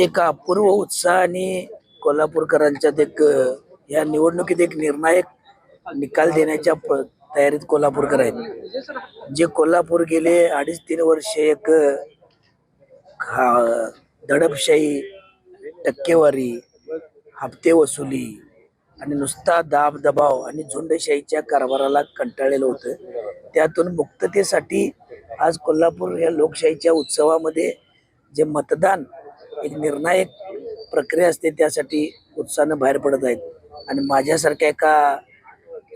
एक अपूर्व उत्साह आणि कोल्हापूरकरांच्यात एक या निवडणुकीत एक निर्णायक निकाल देण्याच्या प- तयारीत कोल्हापूरकर आहेत. जे कोल्हापूर गेले अडीच तीन वर्ष एक खा- दडपशाही टक्केवारी हप्ते वसुली आणि नुसता दाब दबाव आणि झुंडशाहीच्या कारभाराला कंटाळलेलं होतं. त्यातून मुक्ततेसाठी आज कोल्हापूर या लोकशाहीच्या उत्सवामध्ये जे मतदान एक निर्णायक प्रक्रिया असते त्यासाठी उत्साहानं बाहेर पडत आहेत. आणि माझ्यासारख्या एका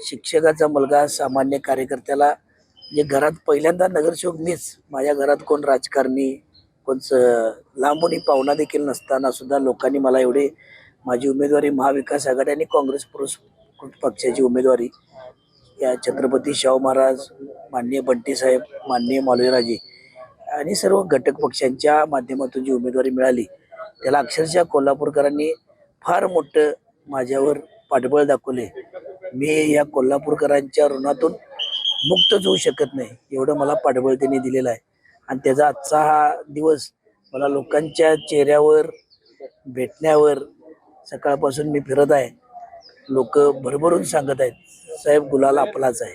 शिक्षकाचा मुलगा सामान्य कार्यकर्त्याला जे घरात पहिल्यांदा नगरसेवक मीच माझ्या घरात कोण राजकारणी कोणच स- लांबून पाहुणा देखील नसताना सुद्धा लोकांनी मला एवढे माझी उमेदवारी महाविकास आघाडी आणि काँग्रेस पुरुष पक्षाची उमेदवारी या छत्रपती शाहू महाराज माननीय बंटी साहेब माननीय मालवीराजे आणि सर्व घटक पक्षांच्या माध्यमातून जी उमेदवारी मिळाली त्याला अक्षरशः कोल्हापूरकरांनी फार मोठं माझ्यावर पाठबळ दाखवले. मी या कोल्हापूरकरांच्या ऋणातून मुक्तच होऊ शकत नाही एवढं मला पाठबळ त्यांनी दिलेलं आहे. आणि त्याचा आजचा हा दिवस मला लोकांच्या चेहऱ्यावर भेटण्यावर सकाळपासून मी फिरत आहे. लोक भरभरून सांगत आहेत साहेब गुलाल आपलाच आहे.